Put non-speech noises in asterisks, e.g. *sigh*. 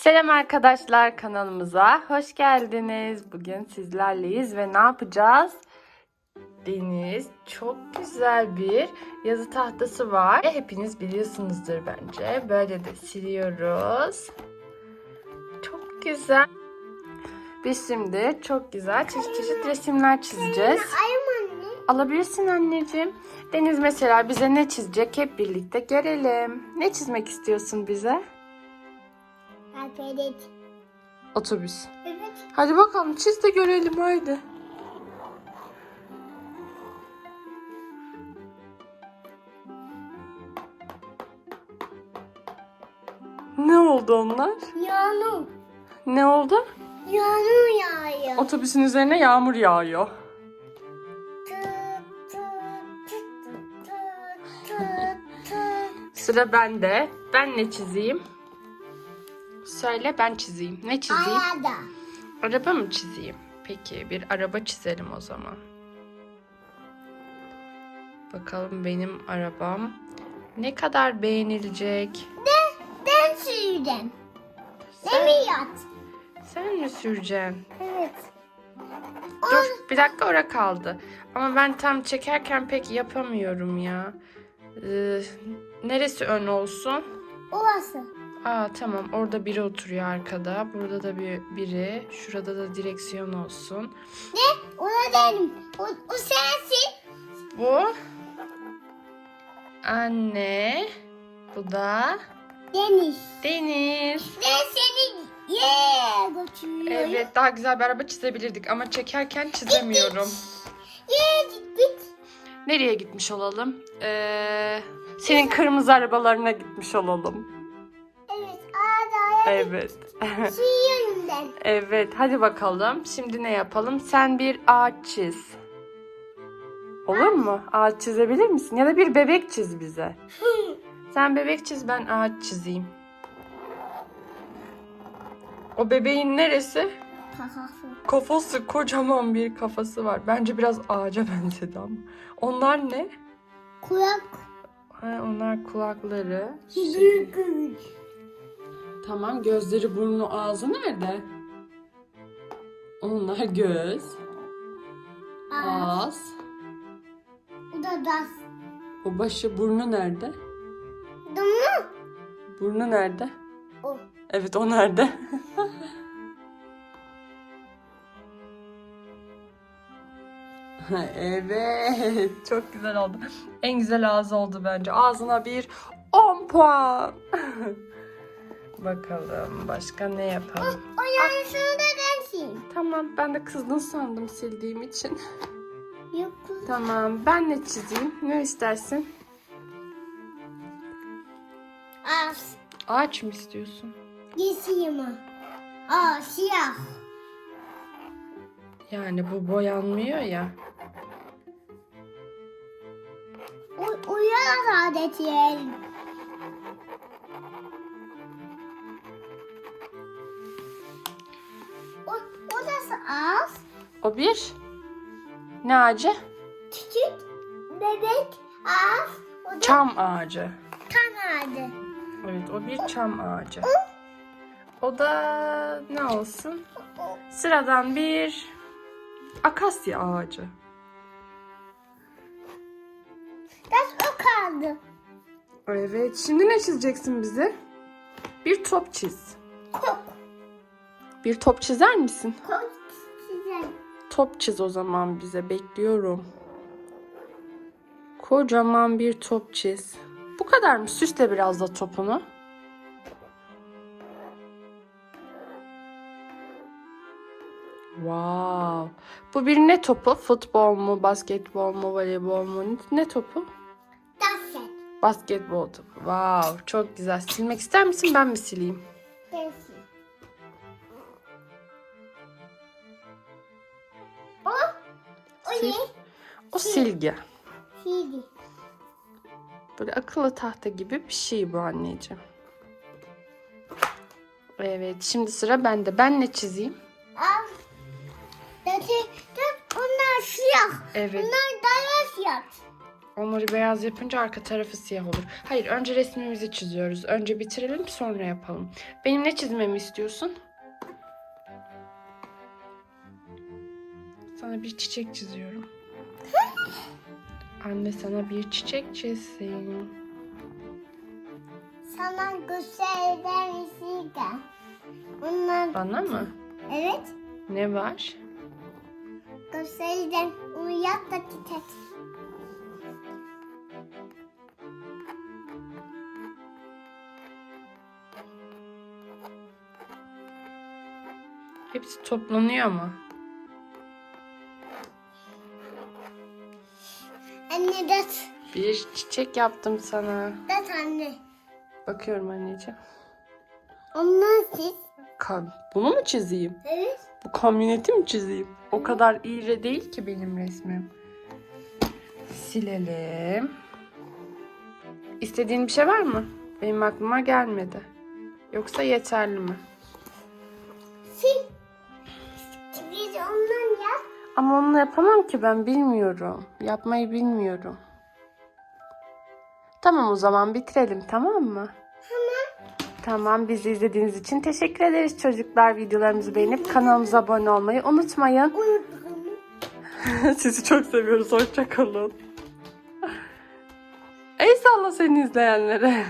Selam arkadaşlar kanalımıza hoş geldiniz. Bugün sizlerleyiz ve ne yapacağız? Deniz çok güzel bir yazı tahtası var. Hepiniz biliyorsunuzdur bence. Böyle de siliyoruz. Çok güzel. Biz şimdi çok güzel çeşit çeşit resimler çizeceğiz. Alabilirsin anneciğim. Deniz mesela bize ne çizecek hep birlikte görelim. Ne çizmek istiyorsun bize? Alfabetik. Otobüs. Evet. Hadi bakalım çiz de görelim haydi. Ne oldu onlar? Yağmur. Ne oldu? Yağmur yağıyor. Otobüsün üzerine yağmur yağıyor. Sıra bende. Ben ne çizeyim? Söyle ben çizeyim. Ne çizeyim? Ayada. Araba mı çizeyim? Peki bir araba çizelim o zaman. Bakalım benim arabam ne kadar beğenilecek? Ben süreceğim. Sen, Demiyat. sen mi süreceksin? Evet. Dur bir dakika ora kaldı. Ama ben tam çekerken pek yapamıyorum ya. Ee, neresi ön olsun? Orası. Aa tamam orada biri oturuyor arkada. Burada da bir biri. Şurada da direksiyon olsun. Ne? Orada benim. O, o sensin. Bu anne. Bu da Deniz. Deniz. Ben seni ye götürüyorum. Evet daha güzel bir araba çizebilirdik ama çekerken çizemiyorum. Ye git git. Nereye gitmiş olalım? Ee, senin kırmızı arabalarına gitmiş olalım. Evet. Ağda Evet. sürüyorum ben. evet hadi bakalım. Şimdi ne yapalım? Sen bir ağaç çiz. Olur mu? Ağaç çizebilir misin? Ya da bir bebek çiz bize. *laughs* Sen bebek çiz ben ağaç çizeyim. O bebeğin neresi? Kakası. Kafası kocaman bir kafası var. Bence biraz ağaca *laughs* benzedi ama. Onlar ne? Kulak. Ha, onlar kulakları. Büyük güç. Tamam gözleri burnu ağzı nerede? Onlar göz, Ağız. ağız. Bu da das. O başı burnu nerede? Dumu. Burnu nerede? O. Evet o nerede? *laughs* evet çok güzel oldu. En güzel ağzı oldu bence. Ağzına bir 10 puan. *laughs* Bakalım başka ne yapalım? O yanlışını da bensin. Tamam ben de kızdın sandım sildiğim için. Yok kız. Tamam ben ne çizeyim? Ne istersin? Az. Ağaç mı istiyorsun? Yeşil mi? Aa siyah. Yani bu boyanmıyor ya. O, uyar adet yiyelim. Az. O bir. Ne ağacı? Küçük bebek az. O da Çam ağacı. kanadı. Evet o bir çam ağacı. O da ne olsun? Sıradan bir akasya ağacı. Das o kaldı. Evet şimdi ne çizeceksin bize? Bir top çiz. Kok. Bir top çizer misin? Kok. Top çiz o zaman bize bekliyorum. Kocaman bir top çiz. Bu kadar mı? Süsle biraz da topunu. Wow. Bu bir ne topu? Futbol mu, basketbol mu, voleybol mu? Ne topu? Daset. Basketbol topu. Wow, çok güzel. Silmek ister misin? Ben mi sileyim? Sil. O silgi. Sili. Böyle akıllı tahta gibi bir şey bu anneciğim. Evet, şimdi sıra bende. Ben ne çizeyim? Al. Dati, onlar siyah. Evet. Bunlar daha siyah. Onları beyaz yapınca arka tarafı siyah olur. Hayır önce resmimizi çiziyoruz. Önce bitirelim sonra yapalım. Benim ne çizmemi istiyorsun? Sana bir çiçek çiziyorum. Anne sana bir çiçek çizsin. Sana bir şey de. Bunlar Bana mı? evet. Ne var? Gösterden uyak da gidecek. Hepsi toplanıyor mu? Anne dat. Bir çiçek yaptım sana. Dat anne. Bakıyorum anneciğim. Ondan siz. Ka- Bunu mu çizeyim? Evet. Bu kamyoneti mi çizeyim? O kadar iyi değil ki benim resmim. Silelim. İstediğin bir şey var mı? Benim aklıma gelmedi. Yoksa yeterli mi? Sil. Biz ondan yap. Ama onu yapamam ki ben bilmiyorum. Yapmayı bilmiyorum. Tamam o zaman bitirelim tamam mı? Tamam. Tamam bizi izlediğiniz için teşekkür ederiz çocuklar. Videolarımızı beğenip kanalımıza abone olmayı unutmayın. *laughs* Sizi çok seviyoruz. Hoşçakalın. Ey salla seni izleyenlere.